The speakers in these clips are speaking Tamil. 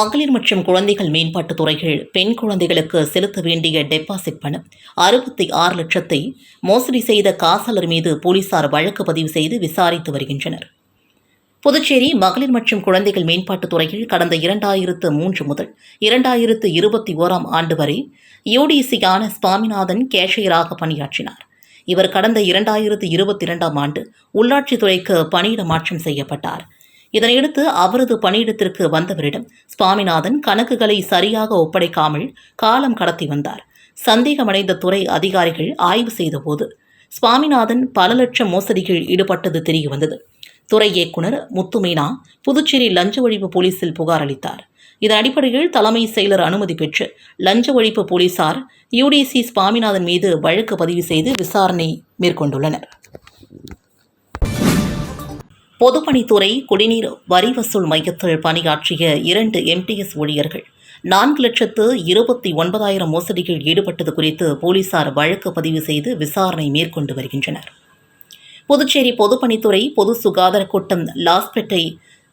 மகளிர் மற்றும் குழந்தைகள் மேம்பாட்டுத் துறைகள் பெண் குழந்தைகளுக்கு செலுத்த வேண்டிய டெபாசிட் பணம் அறுபத்தி ஆறு லட்சத்தை மோசடி செய்த காசலர் மீது போலீசார் வழக்கு பதிவு செய்து விசாரித்து வருகின்றனர். புதுச்சேரி மகளிர் மற்றும் குழந்தைகள் மேம்பாட்டுத் துறையில் கடந்த இரண்டாயிரத்து மூன்று முதல் இரண்டாயிரத்து இருபத்தி ஓராம் ஆண்டு வரை யூடிசியான சுவாமிநாதன் கேஷியராக பணியாற்றினார். இவர் கடந்த இரண்டாயிரத்து இருபத்தி இரண்டாம் ஆண்டு உள்ளாட்சித்துறைக்கு பணியிட மாற்றம் செய்யப்பட்டார். இதனையடுத்து அவரது பணியிடத்திற்கு வந்தவரிடம் சுவாமிநாதன் கணக்குகளை சரியாக ஒப்படைக்காமல் காலம் கடத்தி வந்தார். சந்தேகமடைந்த துறை அதிகாரிகள் ஆய்வு செய்தபோது சுவாமிநாதன் பல லட்சம் மோசடிகள் ஈடுபட்டது தெரியவந்தது துறை இயக்குனர் முத்துமீனா புதுச்சேரி லஞ்ச ஒழிப்பு போலீசில் புகார் அளித்தார். இதன் அடிப்படையில் தலைமை செயலர் அனுமதி பெற்று லஞ்ச ஒழிப்பு போலீசார் யுடிசி சுவாமிநாதன் மீது வழக்கு பதிவு செய்து விசாரணை மேற்கொண்டுள்ளனர். பொதுப்பணித்துறை குடிநீர் வரி வசூல் மையத்தில் பணியாற்றிய இரண்டு எம்டிஎஸ் ஊழியர்கள் நான்கு லட்சத்து இருபத்தி ஒன்பதாயிரம் மோசடியில் ஈடுபட்டது குறித்து போலீசார் வழக்கு பதிவு செய்து விசாரணை மேற்கொண்டு வருகின்றனர். புதுச்சேரி பொதுப்பணித்துறை பொது சுகாதார கூட்டம் லாஸ்பேட்டை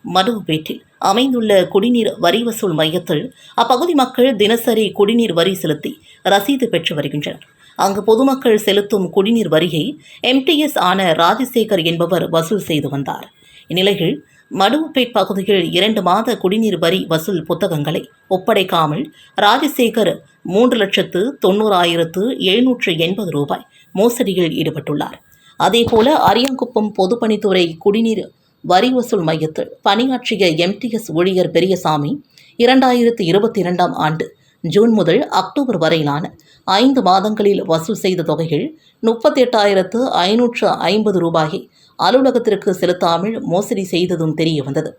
மடுவுப்பேட்டில் அமைந்துள்ள குடிநீர் வரி வசூல் மையத்தில் அப்பகுதி மக்கள் தினசரி குடிநீர் வரி செலுத்தி ரசீது பெற்று வருகின்றனர். அங்கு பொதுமக்கள் செலுத்தும் குடிநீர் வரியை எம்டிஎஸ் ஆன ராஜசேகர் என்பவர் வசூல் செய்து வந்தார். இந்நிலையில் மடுவுப்பேட் பகுதியில் இரண்டு மாத குடிநீர் வரி வசூல் புத்தகங்களை ஒப்படைக்காமல் ராஜசேகர் மூன்று லட்சத்து தொண்ணூறாயிரத்து எழுநூற்று எண்பது ரூபாய் மோசடியில் ஈடுபட்டுள்ளார். அதேபோல அரியாங்குப்பம் பொதுப்பணித்துறை குடிநீர் வரி வசூல் மையத்தில் பணியாற்றிய எம்டிஎஸ் ஊழியர் பெரியசாமி இரண்டாயிரத்து இருபத்தி இரண்டாம் ஆண்டு ஜூன் முதல் அக்டோபர் வரையிலான ஐந்து மாதங்களில் வசூல் செய்த தொகையில் முப்பத்தி எட்டாயிரத்து ஐநூற்று ஐம்பது ரூபாயை அலுவலகத்திற்கு செலுத்தாமல் மோசடி செய்ததும் தெரிய வந்தது.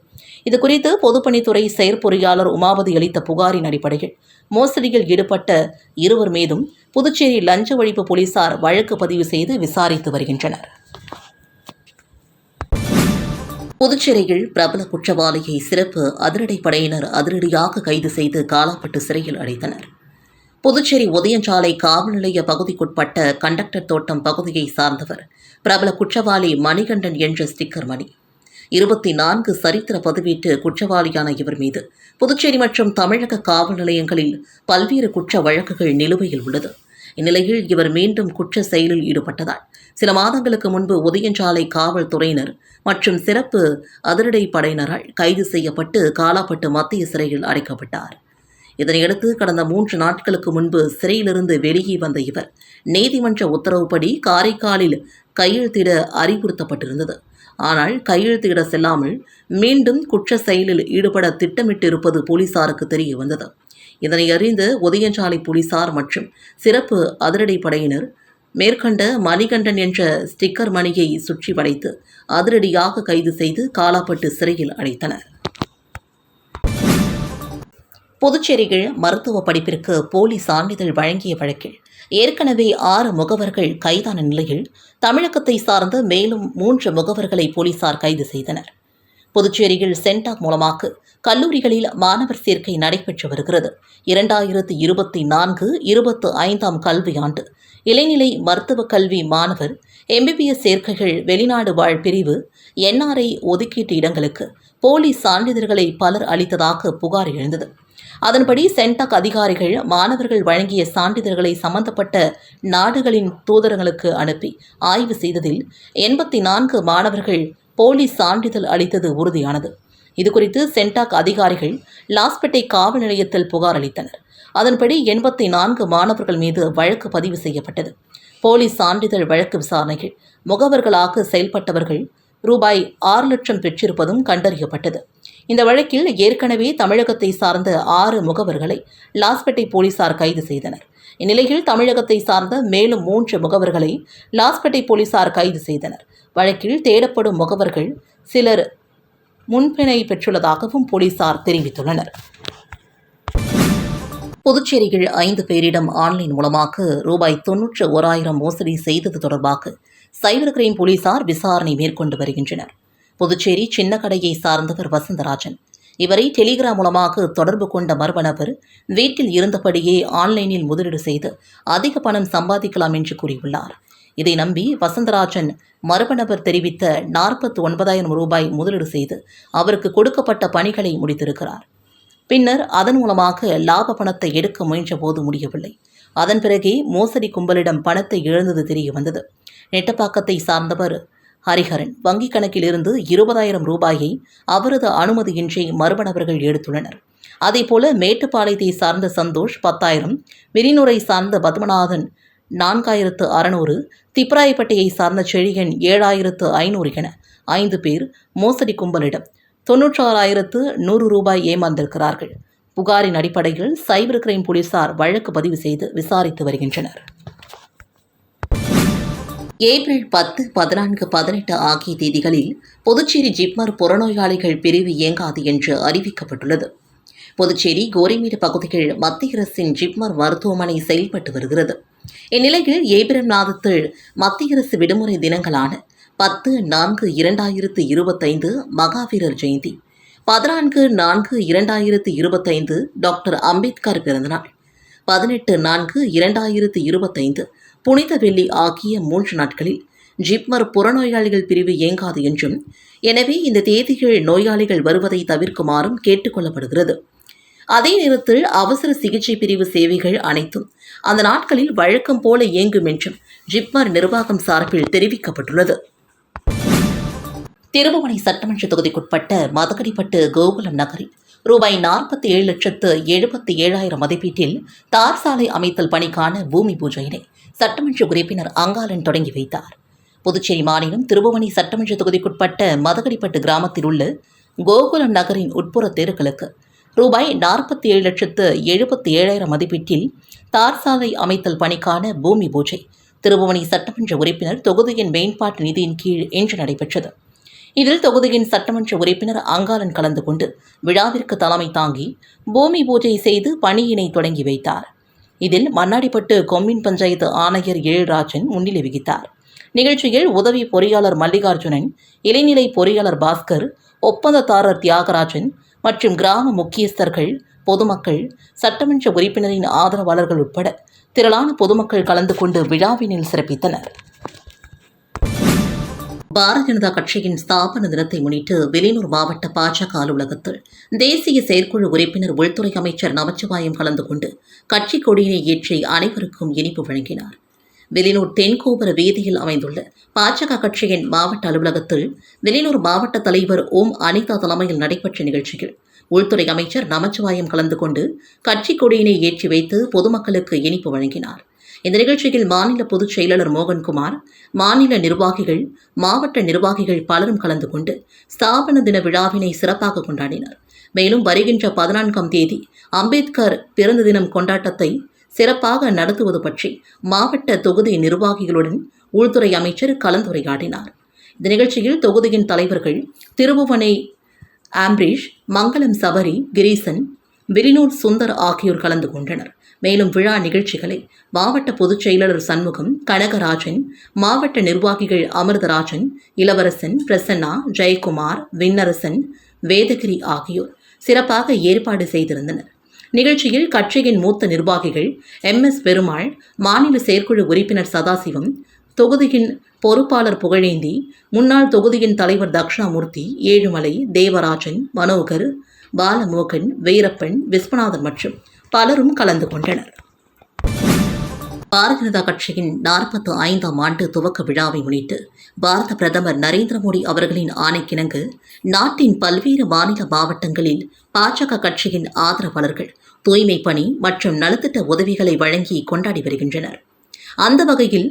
இதுகுறித்து பொதுப்பணித்துறை செயற்பொறியாளர் உமாபதி அளித்த புகாரின் அடிப்படையில் மோசடியில் ஈடுபட்ட இருவர் மீதும் புதுச்சேரி லஞ்ச ஒழிப்பு போலீசார் வழக்கு பதிவு செய்து விசாரித்து வருகின்றனர். புதுச்சேரியில் பிரபல குற்றவாளியை சிறப்பு அதிரடிப்படையினர் அதிரடியாக கைது செய்து காலாப்பட்டு சிறையில் அடைத்தனர். புதுச்சேரி உதயஞ்சாலை காவல் நிலைய பகுதிக்குட்பட்ட கண்டக்டர் தோட்டம் பகுதியை சார்ந்தவர் பிரபல குற்றவாளி மணிகண்டன் என்ற ஸ்டிக்கர் மணி. இருபத்தி நான்கு சரித்திர பதிவேட்டு குற்றவாளியான இவர் மீது புதுச்சேரி மற்றும் தமிழக காவல் நிலையங்களில் பல்வேறு குற்ற வழக்குகள் நிலுவையில் உள்ளது. இந்நிலையில் இவர் மீண்டும் குற்ற செயலில் ஈடுபட்டதால் சில மாதங்களுக்கு முன்பு உதயஞ்சாலை காவல்துறையினர் மற்றும் சிறப்பு அதிரடை படையினரால் கைது செய்யப்பட்டு காலாப்பட்டு மத்திய சிறையில் அடைக்கப்பட்டார். இதனையடுத்து கடந்த மூன்று நாட்களுக்கு முன்பு சிறையிலிருந்து வெளியே வந்த இவர் நீதிமன்ற உத்தரவுப்படி காரைக்காலில் கையெழுத்திட அறிவுறுத்தப்பட்டிருந்தது. ஆனால் கையெழுத்திட செல்லாமல் மீண்டும் குற்ற செயலில் ஈடுபட திட்டமிட்டிருப்பது போலீசாருக்கு தெரிய வந்தது. இதனை அறிந்து உதயஞ்சாலை போலீசார் மற்றும் சிறப்பு அதிரடி படையினர் மேற்கண்ட மணிகண்டன் என்ற ஸ்டிக்கர் மணியை சுற்றி வளைத்து அதிரடியாக கைது செய்து காலாப்பட்டு சிறையில் அடைத்தனர். புதுச்சேரியில் மருத்துவ படிப்பிற்கு போலி சான்றிதழ் வழங்கிய வழக்கில் ஏற்கனவே ஆறு முகவர்கள் கைதான நிலையில் தமிழகத்தை சார்ந்த மேலும் மூன்று முகவர்களை போலீசார் கைது செய்தனர். புதுச்சேரியில் சென்டாக் மூலமாக கல்லூரிகளில் மாணவர் சேர்க்கை நடைபெற்று வருகிறது. இரண்டாயிரத்து இருபத்தி நான்கு இருபத்து ஐந்தாம் கல்வியாண்டு. இளைநிலை மருத்துவக் கல்வி மாணவர் எம்பிபிஎஸ் சேர்க்கைகள் வெளிநாடு வாழ் பிரிவு என்ஆர்ஐ ஒதுக்கீட்டு இடங்களுக்கு போலி சான்றிதழ்களை பலர் அளித்ததாக புகார் எழுந்தது. அதன்படி சென்டாக் அதிகாரிகள் மாணவர்கள் வழங்கிய சான்றிதழ்களை சம்பந்தப்பட்ட நாடுகளின் தூதரங்களுக்கு அனுப்பி ஆய்வு செய்ததில் எண்பத்தி நான்கு மாணவர்கள் போலி சான்றிதழ் அளித்தது உறுதியானது. இதுகுறித்து சென்டாக் அதிகாரிகள் லாஸ்பேட்டை காவல் நிலையத்தில் புகார் அளித்தனர். அதன்படி எண்பத்தி நான்கு மாணவர்கள் மீது வழக்கு பதிவு செய்யப்பட்டது. போலீஸ் சான்றிதழ் வழக்கு விசாரணைகள் முகவர்களாக செயல்பட்டவர்கள் ரூபாய் ஆறு லட்சம் பெற்றிருப்பதும் கண்டறியப்பட்டது. இந்த வழக்கில் ஏற்கனவே தமிழகத்தை சார்ந்த ஆறு முகவர்களை லாஸ்பேட்டை போலீசார் கைது செய்தனர். இந்நிலையில் தமிழகத்தை சார்ந்த மேலும் மூன்று முகவர்களை லாஸ்பேட்டை போலீசார் கைது செய்தனர். வழக்கில் தேடப்படும் முகவர்கள் சிலர் முன்பிணை பெற்றுள்ளதாகவும் போலீசார் தெரிவித்துள்ளனர். புதுச்சேரியில் ஐந்து பேரிடம் ஆன்லைன் மூலமாக ரூபாய் தொன்னூற்று ஓராயிரம் மோசடி செய்தது தொடர்பாக சைபர் கிரைம் போலீசார் விசாரணை மேற்கொண்டு வருகின்றனர். புதுச்சேரி சின்ன கடையை சார்ந்தவர் வசந்தராஜன். இவரை டெலிகிராம் மூலமாக தொடர்பு கொண்ட மர்ம நபர் வீட்டில் இருந்தபடியே ஆன்லைனில் முதலீடு செய்து அதிக பணம் சம்பாதிக்கலாம் என்று கூறியுள்ளார். இதை நம்பி வசந்தராஜன் மர்ம நபர் தெரிவித்த நாற்பத்தி ஒன்பதாயிரம் ரூபாய் முதலீடு செய்து அவருக்கு கொடுக்கப்பட்ட பணிகளை முடித்திருக்கிறார். பின்னர் அதன் மூலமாக லாப பணத்தை எடுக்க முயன்றபோது முடியவில்லை. அதன் பிறகே மோசடி கும்பலிடம் பணத்தை இழந்தது தெரிய வந்தது. நெட்டப்பாக்கத்தை சார்ந்தவர் ஹரிஹரன் வங்கிக் கணக்கிலிருந்து இருபதாயிரம் ரூபாயை அவரது அனுமதியின்றி மர்ம நபர்கள் எடுத்துள்ளனர். அதேபோல மேட்டுப்பாளையத்தை சார்ந்த சந்தோஷ் பத்தாயிரம் விரிநுரை சார்ந்த பத்மநாதன் நான்காயிரத்து அறநூறு திப்ராயப்பட்டியை சார்ந்த செழியன் ஏழாயிரத்து ஐநூறு என ஐந்து பேர் மோசடி கும்பலிடம் தொன்னூற்றாறாயிரத்து நூறு ரூபாய் ஏமாந்திருக்கிறார்கள். புகாரின் அடிப்படையில் சைபர் கிரைம் போலீசார் வழக்கு பதிவு செய்து விசாரித்து வருகின்றனர். ஏப்ரல் பத்து பதினான்கு பதினெட்டு ஆகிய தேதிகளில் புதுச்சேரி ஜிப்மர் புறநோயாளிகள் பிரிவு இயங்காது என்று அறிவிக்கப்பட்டுள்ளது. புதுச்சேரி கோரிமேடு பகுதியில் மத்திய அரசின் ஜிப்மர் மருத்துவமனை செயல்பட்டு வருகிறது. இந்நிலையில் ஏப்ரல் மாதத்தில் மத்திய அரசு விடுமுறை தினங்களான பத்து நான்கு இரண்டாயிரத்து இருபத்தைந்து மகாவீரர் ஜெயந்தி பதினான்கு நான்கு இரண்டாயிரத்து இருபத்தைந்து டாக்டர் அம்பேத்கர் பிறந்தநாள் பதினெட்டு நான்கு இரண்டாயிரத்து இருபத்தைந்து புனித வெள்ளி ஆகிய மூன்று நாட்களில் ஜிப்மர் புறநோயாளிகள் பிரிவு இயங்காது என்றும் எனவே இந்த தேதிகள் நோயாளிகள் வருவதை தவிர்க்குமாறும் கேட்டுக்கொள்ளப்படுகிறது அதே நேரத்தில் அவசர சிகிச்சை பிரிவு சேவைகள் அனைத்தும் அந்த நாட்களில் வழக்கம் போல இயங்கும் என்றும் ஜிப்மர் நிர்வாகம் சார்பில் தெரிவிக்கப்பட்டுள்ளது. திருபுவனை சட்டமன்ற தொகுதிக்குட்பட்ட மதகடிப்பட்டு கோகுலம் நகரில் ரூபாய் நாற்பத்தி ஏழு லட்சத்து எழுபத்தி ஏழாயிரம் மதிப்பீட்டில் தார் சாலை அமைத்தல் பணிக்கான பூமி பூஜையினை சட்டமன்ற உறுப்பினர் அங்காளன் தொடங்கி வைத்தார். புதுச்சேரி மாநிலம் திருபுவனி சட்டமன்ற தொகுதிக்குட்பட்ட மதகடிப்பட்டு கிராமத்தில் உள்ள கோகுலம் நகரின் உட்புற தெருக்களுக்கு ரூபாய் நாற்பத்தி ஏழு லட்சத்து எழுபத்தி ஏழாயிரம் மதிப்பீட்டில் தார் சாலை அமைத்தல் பணிக்கான பூமி பூஜை திருபுவனி சட்டமன்ற உறுப்பினர் தொகுதியின் மேம்பாட்டு நிதியின் கீழ் இன்று நடைபெற்றது. இதில் தொகுதியின் சட்டமன்ற உறுப்பினர் அங்காளன் கலந்து கொண்டு விழாவிற்கு தலைமை தாங்கி பூமி பூஜை செய்து பணியினை தொடங்கி வைத்தார். இதில் மண்ணாடிப்பட்டு கொம்மின் பஞ்சாயத்து ஆணையர் ஏழ்ராஜன் முன்னிலை வகித்தார். நிகழ்ச்சியில் உதவி பொறியாளர் மல்லிகார்ஜுனன் இளைநிலை பொறியாளர் பாஸ்கர் ஒப்பந்ததாரர் தியாகராஜன் மற்றும் கிராம முக்கியஸ்தர்கள் பொதுமக்கள் சட்டமன்ற உறுப்பினரின் ஆதரவாளர்கள் உட்பட திரளான பொதுமக்கள் கலந்து கொண்டு விழாவினில் சிறப்பித்தனர். பாரதிய ஜனதா கட்சியின் ஸ்தாபன தினத்தை முன்னிட்டு வெளியூர் மாவட்ட பாஜக அலுவலகத்தில் தேசிய செயற்குழு உறுப்பினர் உள்துறை அமைச்சர் நமச்சிவாயம் கலந்து கொண்டு கட்சி கொடியினை ஏற்றி அனைவருக்கும் இனிப்பு வழங்கினார். வெளியூர் தென்கோபுர வீதியில் அமைந்துள்ள பாஜக கட்சியின் மாவட்ட அலுவலகத்தில் வெளியூர் மாவட்ட தலைவர் ஓம் அனிதா தலைமையில் நடைபெற்ற நிகழ்ச்சியில் உள்துறை அமைச்சர் நமச்சிவாயம் கலந்து கொண்டு கட்சி கொடியினை ஏற்றி வைத்து பொதுமக்களுக்கு இனிப்பு வழங்கினார். இந்த நிகழ்ச்சியில் மாநில பொதுச் செயலாளர் மோகன்குமார் மாநில நிர்வாகிகள் மாவட்ட நிர்வாகிகள் பலரும் கலந்து கொண்டு ஸ்தாபன தின விழாவினை சிறப்பாக கொண்டாடினர். மேலும் வருகின்ற பதினான்காம் தேதி அம்பேத்கர் பிறந்த தினம் கொண்டாட்டத்தை சிறப்பாக நடத்துவது பற்றி மாவட்ட தொகுதி நிர்வாகிகளுடன் உள்துறை அமைச்சர் கலந்துரையாடினார். இந்த நிகழ்ச்சியில் தொகுதியின் தலைவர்கள் திருபுவனை ஆம்பரீஷ் மங்களம் சபரி கிரீசன் விரினூர் சுந்தர் ஆகியோர் கலந்து கொண்டனர். மேலும் விழா நிகழ்ச்சிகளை மாவட்ட பொதுச் செயலாளர் சண்முகம் கனகராஜன் மாவட்ட நிர்வாகிகள் அமிர்தராஜன் இளவரசன் பிரசன்னா ஜெயக்குமார் விண்ணரசன் வேதகிரி ஆகியோர் சிறப்பாக ஏற்பாடு செய்திருந்தனர். நிகழ்ச்சியில் கட்சியின் மூத்த நிர்வாகிகள் எம். எஸ். பெருமாள் மாநில செயற்குழு உறுப்பினர் சதாசிவம் தொகுதியின் பொறுப்பாளர் புகழேந்தி முன்னாள் தொகுதியின் தலைவர் தக்ஷணாமூர்த்தி ஏழுமலை தேவராஜன் மனோகர் பாலமோகன் வீரப்பன் விஸ்வநாதன் மற்றும் பலரும் கலந்து கொண்டனர். பாரதிய ஜனதா கட்சியின் நாற்பத்து ஐந்தாம் ஆண்டு துவக்க விழாவை முன்னிட்டு பாரத பிரதமர் நரேந்திர மோடி அவர்களின் ஆணைக்கிணங்கு நாட்டின் பல்வேறு மாநில மாவட்டங்களில் பாஜக கட்சியின் ஆதரவாளர்கள் தூய்மை பணி மற்றும் நலத்திட்ட உதவிகளை வழங்கி கொண்டாடி வருகின்றனர். அந்த வகையில்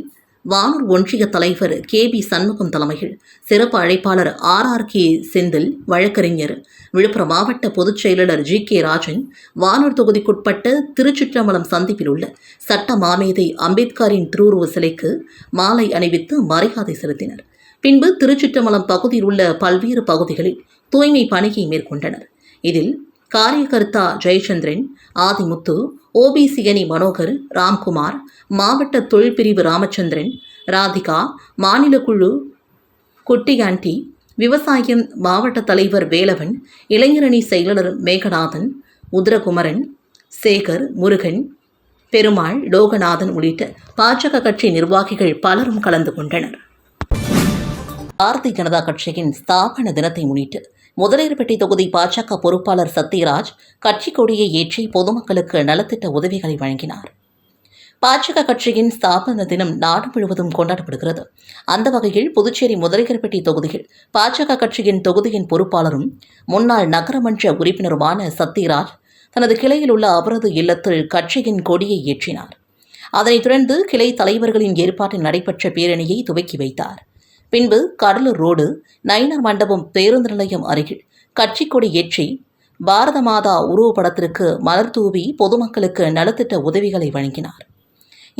வானூர் ஒன்றிய தலைவர் கே பி சண்முகம் தலைமையில் சிறப்பு அழைப்பாளர் ஆர் ஆர் கே செந்தில் வழக்கறிஞர். விழுப்புரம் மாவட்ட பொதுச் செயலாளர் ஜி கே ராஜன் வானூர் தொகுதிக்குட்பட்ட திருச்சிற்றம்பலம் சந்திப்பில் உள்ள சட்ட மாமேதை அம்பேத்கரின் திருவுருவ சிலைக்கு மாலை அணிவித்து மரியாதை செலுத்தினர். பின்பு திருச்சிற்றம்பலம் பகுதியில் உள்ள பல்வேறு பகுதிகளில் தூய்மை பணியை மேற்கொண்டனர். இதில் காரியகர்த்தா ஜெயச்சந்திரன் ஆதிமுத்து ஓபிசி அணி மனோகர் ராம்குமார் மாவட்ட தொழில்பிரிவு ராமச்சந்திரன் ராதிகா மாநில குழு குட்டியாண்டி விவசாயம் மாவட்ட தலைவர் வேலவன் இளைஞரணி செயலாளர் மேகநாதன் உத்ரகுமரன் சேகர் முருகன் பெருமாள் லோகநாதன் உள்ளிட்ட பாஜக கட்சி நிர்வாகிகள் பலரும் கலந்து கொண்டனர். பாரதிய ஜனதா கட்சியின் ஸ்தாபன தினத்தை முன்னிட்டு முதலியர்பட்டி தொகுதி பாஜக பொறுப்பாளர் சத்யராஜ் கட்சி கொடியை ஏற்றி பொதுமக்களுக்கு நலத்திட்ட உதவிகளை வழங்கினார். பாஜக கட்சியின் ஸ்தாபன தினம் நாடு முழுவதும் கொண்டாடப்படுகிறது. அந்த வகையில் புதுச்சேரி முதலிகர்பட்டி தொகுதியில் பாஜக கட்சியின் தொகுதியின் பொறுப்பாளரும் முன்னாள் நகரமன்ற உறுப்பினருமான சத்யராஜ் தனது கிளையில் உள்ள அவரது இல்லத்தில் கட்சியின் கொடியை ஏற்றினார். அதனைத் தொடர்ந்து கிளை தலைவர்களின் ஏற்பாட்டில் நடைபெற்ற பேரணியை துவக்கி வைத்தார். பின்பு கடலூர் ரோடு நயினார் மண்டபம் பேருந்து நிலையம் அருகில். கட்சி கொடி ஏற்றி பாரத மாதா உருவப்படத்திற்கு மலர் தூவி பொதுமக்களுக்கு நலத்திட்ட உதவிகளை வழங்கினார்.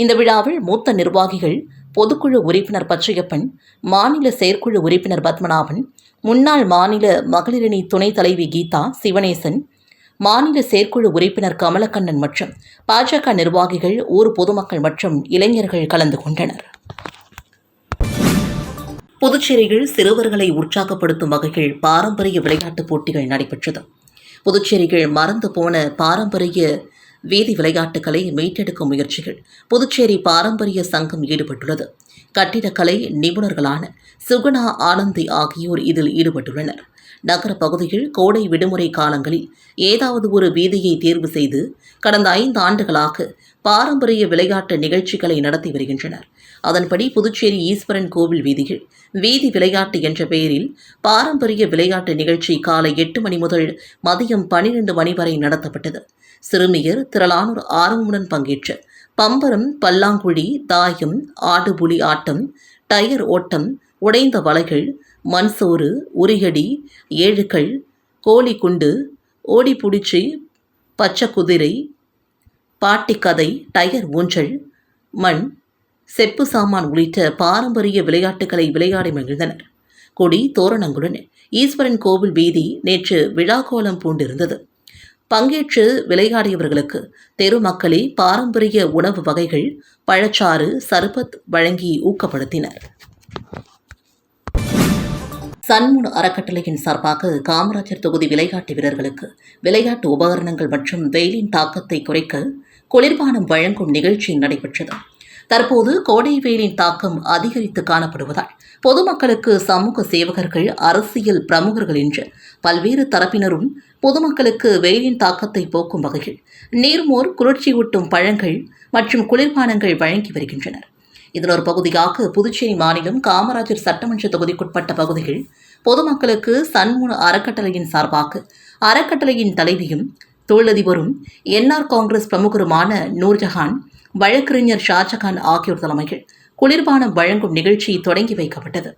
இந்த விழாவில் மூத்த நிர்வாகிகள் பொதுக்குழு உறுப்பினர் பச்சையப்பன் மாநில செயற்குழு உறுப்பினர் பத்மநாபன் முன்னாள் மாநில மகளிரணி துணைத் தலைவி கீதா சிவனேசன் மாநில செயற்குழு உறுப்பினர் கமலக்கண்ணன் மற்றும் பாஜக நிர்வாகிகள் ஊர் பொதுமக்கள் மற்றும் இளைஞர்கள் கலந்து கொண்டனர். புதுச்சேரியில் சிறுவர்களை உற்சாகப்படுத்தும் வகையில் பாரம்பரிய விளையாட்டுப் போட்டிகள் நடைபெற்றது. புதுச்சேரியில் மறந்து போன பாரம்பரிய வீதி விளையாட்டுகளை மீட்டெடுக்கும் முயற்சிகள் புதுச்சேரி பாரம்பரிய சங்கம் ஈடுபட்டுள்ளது. கட்டிடக்கலை நிபுணர்களான சுகுணா ஆனந்தி ஆகியோர் இதில் ஈடுபட்டுள்ளனர். நகர பகுதியில் கோடை விடுமுறை காலங்களில் ஏதாவது ஒரு வீதியை தேர்வு செய்து கடந்த ஐந்து ஆண்டுகளாக பாரம்பரிய விளையாட்டு நிகழ்ச்சிகளை நடத்தி வருகின்றனர். அதன்படி புதுச்சேரி ஈஸ்வரன் கோவில் வீதியில் வீதி விளையாட்டு என்ற பெயரில் பாரம்பரிய விளையாட்டு நிகழ்ச்சி காலை எட்டு மணி முதல் மதியம் பனிரெண்டு மணி வரை நடத்தப்பட்டது. சிறுமியர் திரளானோர் ஆர்வமுடன் பங்கேற்று பம்பரம் பல்லாங்குழி தாயம் ஆடுபுலி ஆட்டம் டயர் ஓட்டம் உடைந்த வலைகள் மண்சோறு உரியடி ஏழுக்கள் கோழிக்குண்டு ஓடிப்புடிச்சி பச்சை குதிரை பாட்டிக்கதை டயர் ஊஞ்சல் மண் செப்பு சாமான் உள்ளிட்ட பாரம்பரிய விளையாட்டுகளை விளையாடி மகிழ்ந்தனர். கொடி தோரணங்களுடன் ஈஸ்வரன் கோவில் வீதி நேற்று விழாக்கோலம் பூண்டிருந்தது. பங்கேற்று விளையாடியவர்களுக்கு தெரு மக்களே பாரம்பரிய உணவு வகைகள் பழச்சாறு சர்பத் வழங்கி ஊக்கப்படுத்தினர். சன்முன் அறக்கட்டளையின் சார்பாக காமராஜர் தொகுதி விளையாட்டு வீரர்களுக்கு விளையாட்டு உபகரணங்கள் மற்றும் வெயிலின் தாக்கத்தை குறைக்க குளிர்பானம் வழங்கும் நிகழ்ச்சி நடைபெற்றது. தற்போது கோடை வெயிலின் தாக்கம் அதிகரித்து காணப்படுவதால் பொதுமக்களுக்கு சமூக சேவகர்கள் அரசியல் பிரமுகர்கள் என்று பல்வேறு தரப்பினரும் பொதுமக்களுக்கு வெயிலின் தாக்கத்தை போக்கும் வகையில் நீர்மோர் குளிர்ச்சியூட்டும் பழங்கள் மற்றும் குளிர்பானங்கள் வழங்கி வருகின்றனர். இதன் ஒரு பகுதியாக புதுச்சேரி மாநிலம் காமராஜர் சட்டமன்ற தொகுதிக்குட்பட்ட பகுதிகள் பொதுமக்களுக்கு சன்முன அறக்கட்டளையின் சார்பாக அறக்கட்டளையின் தலைவியும் தொழிலதிபரும் என்ஆர் காங்கிரஸ் பிரமுகருமான நூர்ஜஹான் வழக்கறிஞர் ஷாஜகான் ஆகியோர் தலைமையில் குளிர்பானம் வழங்கும் நிகழ்ச்சி தொடங்கி வைக்கப்பட்டது.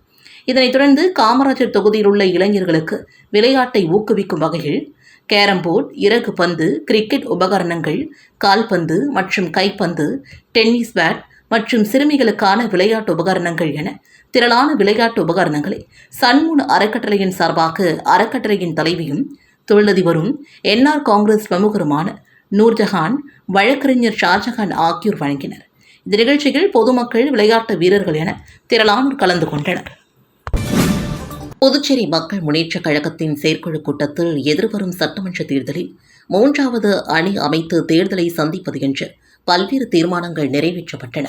இதனைத் தொடர்ந்து காமராஜர் தொகுதியில் உள்ள இளைஞர்களுக்கு விளையாட்டை ஊக்குவிக்கும் வகையில் கேரம் போர்டு இறகு பந்து கிரிக்கெட் உபகரணங்கள் கால்பந்து மற்றும் கைப்பந்து டென்னிஸ் பேட் மற்றும் சிறுமிகளுக்கான விளையாட்டு உபகரணங்கள் என திரளான விளையாட்டு உபகரணங்களை சன்முன் அறக்கட்டளையின் சார்பாக அறக்கட்டளையின் தலைவியும் தொழிலதிபரும் என்ஆர் காங்கிரஸ் பிரமுகருமான நூர்ஜஹான் வழக்கறிஞர் ஷாஜஹான் ஆகியோர் வழங்கினர். இந்த நிகழ்ச்சியில் பொதுமக்கள் விளையாட்டு வீரர்கள் என திரளானோர் கலந்து கொண்டனர். புதுச்சேரி மக்கள் முன்னேற்றக் கழகத்தின் செயற்குழு கூட்டத்தில் எதிர்வரும் சட்டமன்ற தேர்தலில் மூன்றாவது அணி அமைத்து தேர்தலை சந்திப்பது என்று பல்வேறு தீர்மானங்கள் நிறைவேற்றப்பட்டன.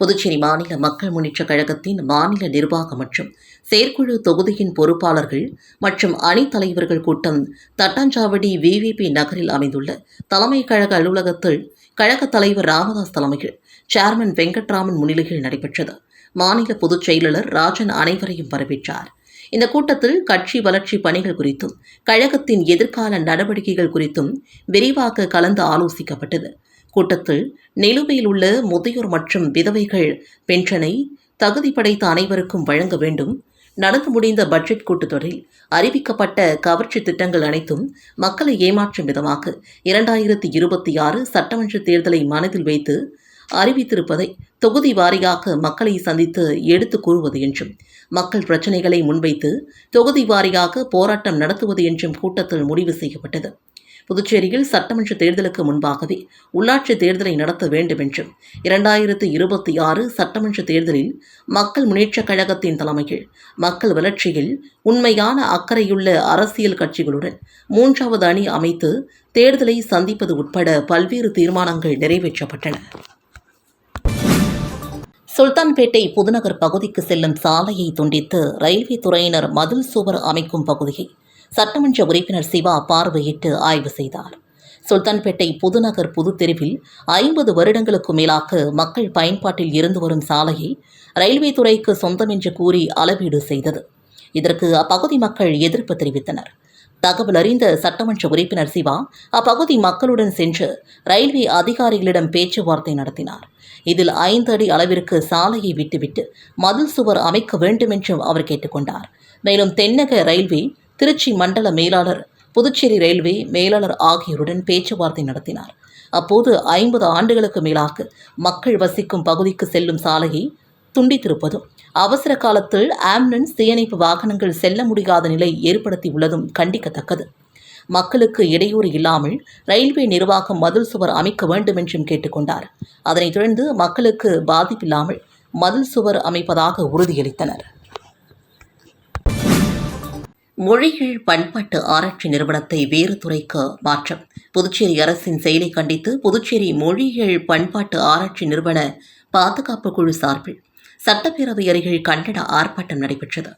புதுச்சேரி மாநில மக்கள் முன்னேற்றக் கழகத்தின் மாநில நிர்வாகம் மற்றும் செயற்குழு தொகுதியின் பொறுப்பாளர்கள் மற்றும் அணி தலைவர்கள் கூட்டம் தட்டாஞ்சாவடி விவிபி நகரில் அமைந்துள்ள தலைமை கழக அலுவலகத்தில் கழக தலைவர் ராமதாஸ் தலைமையில் சேர்மன் வெங்கட்ராமன் முன்னிலையில் நடைபெற்றது. மாநில பொதுச் செயலாளர் ராஜன் அனைவரையும் வரவேற்றார். இந்த கூட்டத்தில் கட்சி வளர்ச்சி பணிகள் குறித்தும் கழகத்தின் எதிர்கால நடவடிக்கைகள் குறித்தும் விரிவாக கலந்து ஆலோசிக்கப்பட்டது. கூட்டத்தில் நிலுவையில் உள்ள முதியோர் மற்றும் விதவைகள் பென்ஷனை தகுதி படைத்த அனைவருக்கும் வழங்க வேண்டும். நடந்து முடிந்த பட்ஜெட் கூட்டத்தொடரில் அறிவிக்கப்பட்ட கவர்ச்சி திட்டங்கள் அனைத்தும் மக்களை ஏமாற்றும் விதமாக இரண்டாயிரத்தி இருபத்தி ஆறு சட்டமன்ற தேர்தலை மனதில் வைத்து அறிவித்திருப்பதை தொகுதி வாரியாக மக்களை சந்தித்து எடுத்து கூறுவது என்றும் மக்கள் பிரச்சினைகளை முன்வைத்து தொகுதி வாரியாக போராட்டம் நடத்துவது என்றும் கூட்டத்தில் முடிவு செய்யப்பட்டது. புதுச்சேரியில் சட்டமன்ற தேர்தலுக்கு முன்பாகவே உள்ளாட்சி தேர்தலை நடத்த வேண்டும் என்றும் இரண்டாயிரத்து இருபத்தி ஆறு சட்டமன்ற தேர்தலில் மக்கள் முன்னேற்றக் கழகத்தின் தலைமையில் மக்கள் வளர்ச்சியில் உண்மையான அக்கறையுள்ள அரசியல் கட்சிகளுடன் மூன்றாவது அணி அமைத்து தேர்தலை சந்திப்பது உட்பட பல்வேறு தீர்மானங்கள் நிறைவேற்றப்பட்டன. சுல்தான்பேட்டை புதுநகர் பகுதிக்கு செல்லும் சாலையை துண்டித்து ரயில்வே துறையினர் மதில் சுவர் அமைக்கும் பகுதியை சட்டமன்ற உறுப்பினர் சிவா பார்வையிட்டு ஆய்வு செய்தார். சுல்தான்பேட்டை புதுநகர் புது தெருவில் ஐம்பது வருடங்களுக்கு மேலாக மக்கள் பயன்பாட்டில் இருந்து வரும் சாலையை ரயில்வே துறைக்கு சொந்தம் என்று கூறி அளவீடு செய்தது. இதற்கு அப்பகுதி மக்கள் எதிர்ப்பு தெரிவித்தனர். தகவல் அறிந்த சட்டமன்ற உறுப்பினர் சிவா அப்பகுதி மக்களுடன் சென்று ரயில்வே அதிகாரிகளிடம் பேச்சுவார்த்தை நடத்தினார். இதில் ஐந்து அடி அளவிற்கு சாலையை விட்டுவிட்டு மதில் சுவர் அமைக்க வேண்டும் என்றும் அவர் கேட்டுக்கொண்டார். மேலும் தென்னக ரயில்வே திருச்சி மண்டல மேலாளர் புதுச்சேரி ரயில்வே மேலாளர் ஆகியோருடன் பேச்சுவார்த்தை நடத்தினார். அப்போது ஐம்பது ஆண்டுகளுக்கு மேலாக மக்கள் வசிக்கும் பகுதிக்கு செல்லும் சாலையை துண்டித்திருப்பதும் அவசர காலத்தில் ஆம்புலன்ஸ் தீயணைப்பு வாகனங்கள் செல்ல முடியாத நிலை ஏற்படுத்தியுள்ளதும் கண்டிக்கத்தக்கது. மக்களுக்கு இடையூறு இல்லாமல் ரயில்வே நிர்வாகம் மதில் சுவர் அமைக்க வேண்டும் என்றும் கேட்டுக்கொண்டார். அதனைத் தொடர்ந்து மக்களுக்கு பாதிப்பில்லாமல் மதில் சுவர் அமைப்பதாக உறுதியளித்தனர். மொழிகள் பண்பாட்டு ஆராய்ச்சி நிறுவனத்தை வேறு துறைக்கு மாற்றம். புதுச்சேரி அரசின் செயலை கண்டித்து புதுச்சேரி மொழிகள் பண்பாட்டு ஆராய்ச்சி நிறுவன பாதுகாப்பு குழு சார்பில் சட்டப்பேரவை அருகில் கண்டன ஆர்ப்பாட்டம் நடைபெற்றது.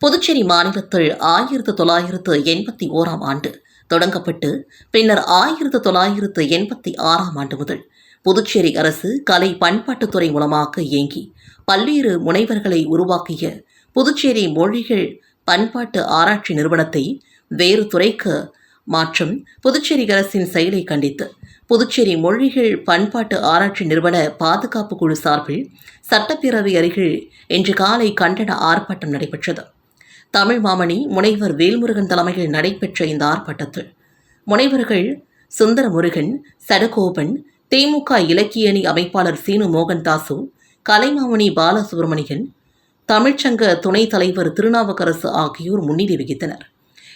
புதுச்சேரி மாநிலத்தில் ஆயிரத்து தொள்ளாயிரத்து எண்பத்தி ஓராம் ஆண்டு தொடங்கப்பட்டு பின்னர் ஆயிரத்து தொள்ளாயிரத்து எண்பத்தி ஆறாம் ஆண்டு முதல் புதுச்சேரி அரசு கலை பண்பாட்டுத்துறை மூலமாக இயங்கி பல்வேறு முனைவர்களை உருவாக்கிய புதுச்சேரி மொழிகள் பண்பாட்டு ஆராய்ச்சி நிறுவனத்தை வேறு துறைக்கு மாற்றும் புதுச்சேரி அரசின் செயலை கண்டித்து புதுச்சேரி மொழிகள் பண்பாட்டு ஆராய்ச்சி நிறுவன பாதுகாப்பு குழு சார்பில் சட்டப்பேரவை அருகில் இன்று காலை கண்டன ஆர்ப்பாட்டம் நடைபெற்றது. தமிழ் மாமணி முனைவர் வேல்முருகன் தலைமையில் நடைபெற்ற இந்த ஆர்ப்பாட்டத்தில் முனைவர்கள் சுந்தரமுருகன் சடகோபன் திமுக இலக்கிய அணி அமைப்பாளர் சீனு மோகன் தாசு கலைமாமணி பாலசுப்ரமணியன் தமிழ்ச்சங்க துணைத் தலைவர் திருநாவுக்கரசு ஆகியோர் முன்னிலை வகித்தனர்.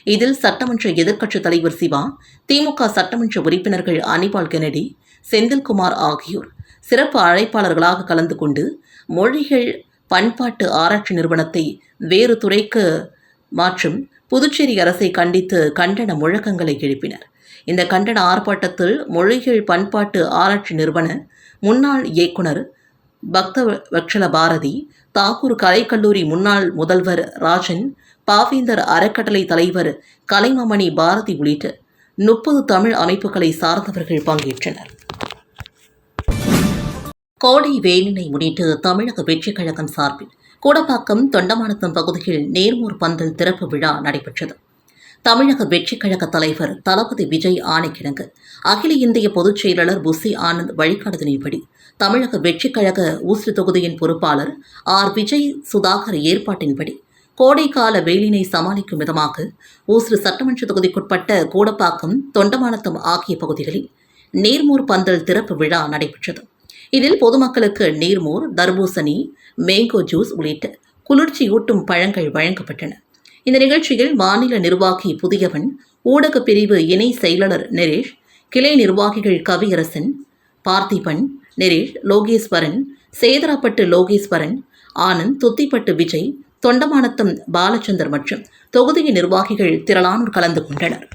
இதில் சட்டமன்ற எதிர்க்கட்சித் தலைவர் சிவா திமுக சட்டமன்ற உறுப்பினர்கள் அனிபால் கெனடி செந்தில்குமார் ஆகியோர் சிறப்பு அழைப்பாளர்களாக கலந்து கொண்டு மொழிகள் பண்பாட்டு ஆராய்ச்சி நிறுவனத்தை வேறு துறைக்கு மாற்றும் புதுச்சேரி அரசை கண்டித்து கண்டன முழக்கங்களை எழுப்பினர். இந்த கண்டன ஆர்ப்பாட்டத்தில் மொழிகள் பண்பாட்டு ஆராய்ச்சி நிறுவன முன்னாள் இயக்குனர் பக்த வட்சல பாரதி தாக்கூர் கலைக்கல்லூரி முன்னாள் முதல்வர் ராஜன் பாவேந்தர் அறக்கட்டளை தலைவர் கலைமாமணி பாரதி உள்ளிட்ட முப்பது தமிழ் அமைப்புகளை சார்ந்தவர்கள் பங்கேற்றனர். கோடை வேலினை முன்னிட்டு தமிழக வெற்றிக் கழகம் சார்பில் கூடப்பாக்கம் தொண்டமானத்தம் பகுதியில் நேர்மூர் பந்தல் திறப்பு விழா நடைபெற்றது. தமிழக வெற்றிக் கழக தலைவர் தளபதி விஜய் ஆணைக்கிழங்கு அகில இந்திய பொதுச் செயலாளர் புசி ஆனந்த் வழிகாட்டுதலின்படி தமிழக வெற்றி கழக ஊசு தொகுதியின் பொறுப்பாளர் ஆர். விஜய் சுதாகர் ஏற்பாட்டின்படி கோடைக்கால வெயிலினை சமாளிக்கும் விதமாக ஊசு சட்டமன்ற தொகுதிக்குட்பட்ட கூடப்பாக்கம் தொண்டமானத்தம் ஆகிய பகுதிகளில் நீர்மூர் பந்தல் திறப்பு விழா நடைபெற்றது. இதில் பொதுமக்களுக்கு நீர்மோர் தர்பூசணி மேங்கோ ஜூஸ் உள்ளிட்ட குளிர்ச்சியூட்டும் பழங்கள் வழங்கப்பட்டன. இந்த நிகழ்ச்சியில் மாநில நிர்வாகி புதியவன் ஊடகப் பிரிவு இணை செயலாளர் நரேஷ் கிளை நிர்வாகிகள் கவியரசன் பார்த்திபன் நரேஷ் லோகேஸ்வரன் சேதராப்பட்டு லோகேஸ்வரன் ஆனந்த் துத்திப்பட்டு விஜய் தொண்டமானத்தம் பாலச்சந்தர் மற்றும் தொகுதியின் நிர்வாகிகள் திரளானோர் கலந்து கொண்டனர்.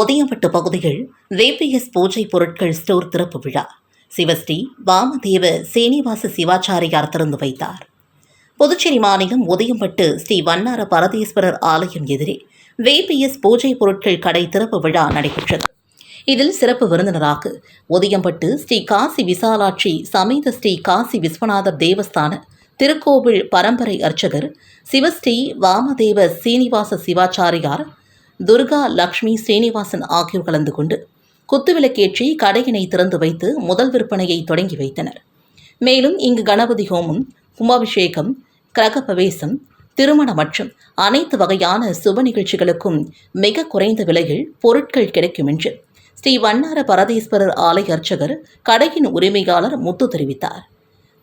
ஒதியம்பட்டு பகுதியில் வேபிஎஸ் பூஜை பொருட்கள் ஸ்டோர் திறப்பு விழா. சிவஸ்ரீ வாமதேவ சீனிவாச சிவாச்சாரியார் திறந்து வைத்தார். புதுச்சேரி மாநிலம் உதயம்பட்டு ஸ்ரீ வண்ணார பரதேஸ்வரர் ஆலயம் எதிரே வேபிஎஸ் பூஜை பொருட்கள் கடை திறப்பு விழா நடைபெற்றது. இதில் சிறப்பு விருந்தினராக ஒதியம்பட்டு ஸ்ரீ காசி விசாலாட்சி சமேத ஸ்ரீ காசி விஸ்வநாதர் தேவஸ்தான திருக்கோவில் பரம்பரை அர்ச்சகர் சிவஸ்ரீ வாமதேவ சீனிவாச சிவாச்சாரியார் துர்கா லக்ஷ்மி ஸ்ரீனிவாசன் ஆகியோர் கலந்து கொண்டு குத்துவிளக்கேற்றி கடையினை திறந்து வைத்து முதல் விற்பனையை தொடங்கி வைத்தனர். மேலும் இங்கு கணபதி ஹோமம் கும்பாபிஷேகம் கிரகப்பிரவேசம் திருமணம் மற்றும் அனைத்து வகையான சுப நிகழ்ச்சிகளுக்கும் மிக குறைந்த விலையில் பொருட்கள் கிடைக்கும் என்று ஸ்ரீ வண்ணார பரதீஸ்வரர் ஆலய அர்ச்சகர் கடையின் உரிமையாளர் முத்து தெரிவித்தார்.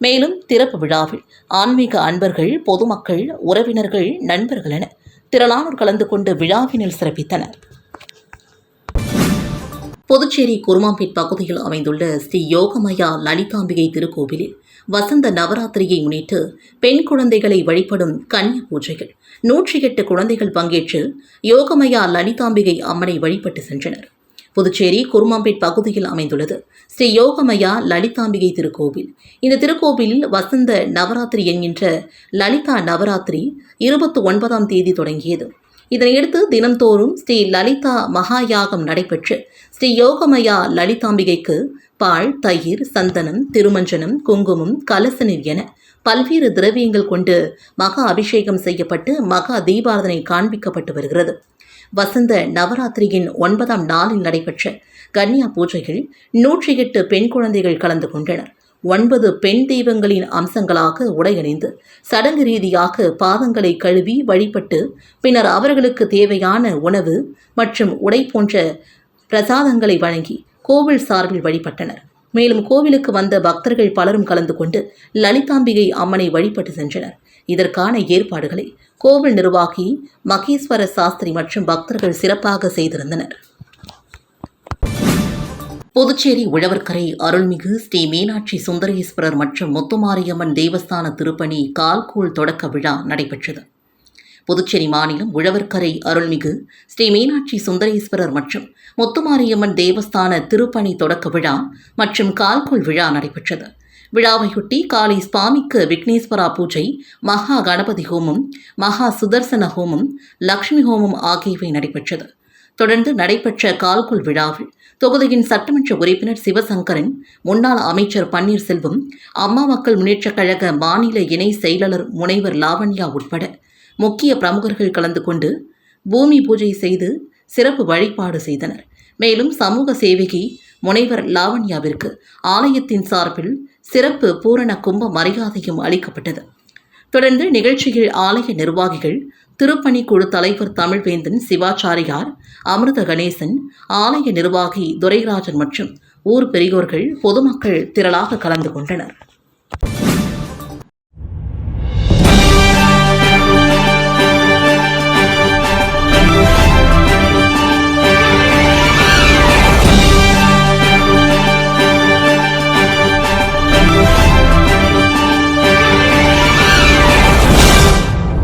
மேலும் திறப்பு விழாவில் ஆன்மீக அன்பர்கள் பொதுமக்கள் உறவினர்கள் நண்பர்கள் என திரளானோர் கலந்து கொண்டு விழாவினில் சிறப்பித்தனர். புதுச்சேரி குருமாம்பேட் பகுதியில் அமைந்துள்ள ஸ்ரீ யோகமயா லலிதாம்பிகை திருக்கோவிலில் வசந்த நவராத்திரியை முன்னிட்டு பெண் குழந்தைகளை வழிபடும் கன்னிய பூஜைகள். நூற்றி எட்டு குழந்தைகள் பங்கேற்று யோகமயா லலிதாம்பிகை அம்மனை வழிபட்டு சென்றனர். புதுச்சேரி குருமாம்பேட் பகுதியில் அமைந்துள்ளது. ஸ்ரீ யோகமயா லலிதாம்பிகை திருக்கோவில். இந்த திருக்கோவிலில் வசந்த நவராத்திரி என்கின்ற லலிதா நவராத்திரி இருபத்தி ஒன்பதாம் தேதி தொடங்கியது. இதனையடுத்து தினம்தோறும் ஸ்ரீ லலிதா மகாயாகம் நடைபெற்று ஸ்ரீ யோகமயா லலிதாம்பிகைக்கு பால் தயிர் சந்தனம் திருமஞ்சனம் குங்குமம் கலசநீர் என பல்வேறு திரவியங்கள் கொண்டு மகா அபிஷேகம் செய்யப்பட்டு மகா தீபாரதனை காண்பிக்கப்பட்டு வருகிறது. வசந்த நவராத்திரியின் ஒன்பதாம் நாளில் நடைபெற்ற கன்னியா பூஜைகள் நூற்றி எட்டு பெண் குழந்தைகள் கலந்து கொண்டனர். ஒன்பது பெண் தெய்வங்களின் அம்சங்களாக உடையணிந்து சடங்கு ரீதியாக பாதங்களை கழுவி வழிபட்டு பின்னர் அவர்களுக்கு தேவையான உணவு மற்றும் உடை போன்ற பிரசாதங்களை வழங்கி கோவில் சார்பில் வழிபட்டனர். மேலும் கோவிலுக்கு வந்த பக்தர்கள் பலரும் கலந்து கொண்டு லலிதாம்பிகை அம்மனை வழிபட்டு சென்றனர். இதற்கான ஏற்பாடுகளை கோவில் நிர்வாகி மகேஸ்வர சாஸ்திரி மற்றும் பக்தர்கள் சிறப்பாக செய்திருந்தனர். புதுச்சேரி உழவர்கரை அருள்மிகு ஸ்ரீ மீனாட்சி சுந்தரேஸ்வரர் மற்றும் முத்துமாரியம்மன் தேவஸ்தான திருப்பணி கால்கூழ் தொடக்க விழா நடைபெற்றது. புதுச்சேரி மாநிலம் உழவர்கரை அருள்மிகு ஸ்ரீ மீனாட்சி சுந்தரேஸ்வரர் மற்றும் முத்துமாரியம்மன் தேவஸ்தான திருப்பணி தொடக்க விழா மற்றும் கால்கூழ் விழா நடைபெற்றது. விழாவையொட்டி காலை சுவாமிக்கு விக்னேஸ்வரா பூஜை மகா கணபதி ஹோமம் மகா சுதர்சன ஹோமம் லக்ஷ்மி ஹோமம் ஆகியவை நடைபெற்றது. தொடர்ந்து நடைபெற்ற கால்குள் விழாவில் தொகுதியின் சட்டமன்ற உறுப்பினர் சிவசங்கரன் முன்னாள் அமைச்சர் பன்னீர்செல்வம் அம்மா மக்கள் முன்னேற்றக் கழக மாநில இணை செயலாளர் முனைவர் லாவண்யா உட்பட முக்கிய பிரமுகர்கள் கலந்து கொண்டு பூமி பூஜை செய்து சிறப்பு வழிபாடு செய்தனர். மேலும் சமூக சேவகி முனைவர் லாவண்யாவிற்கு ஆலயத்தின் சார்பில் சிறப்பு பூரண கும்ப மரியாதையும் அளிக்கப்பட்டது. தொடர்ந்து நிகழ்ச்சியில் ஆலய நிர்வாகிகள் திருப்பணி குழு தலைவர் தமிழ்வேந்தன் சிவாச்சாரியார் அமிர்த கணேசன் ஆலய நிர்வாகி துரைராஜன் மற்றும் ஊர் பெரியோர்கள் பொதுமக்கள் திரளாக கலந்து கொண்டனர்.